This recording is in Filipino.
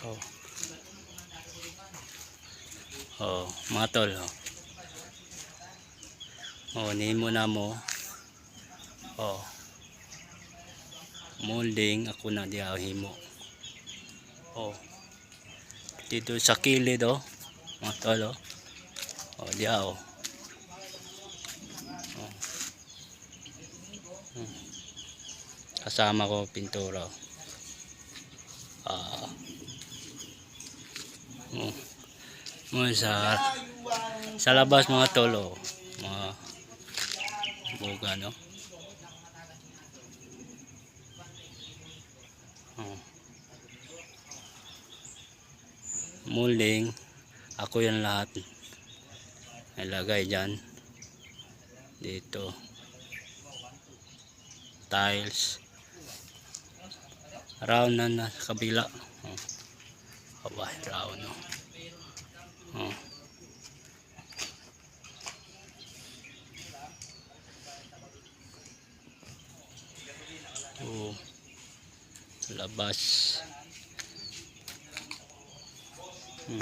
Oh. Oh, mga tol. Oh. Oh, nimo na mo. Oh. Molding ako na di ako himo. Oh. Dito sa kilid oh. Mga tol oh. Oh, di ako. Oh. Hmm. Kasama ko pintura. oh. Ah. Oh. Mo sa sa labas mga tolo, mga buga no. Oh. Muling ako yan lahat. Nilagay diyan. Dito. Tiles. Round na na kabila. Oh. Aba, round no. Oh. Oh. Labas. Hmm.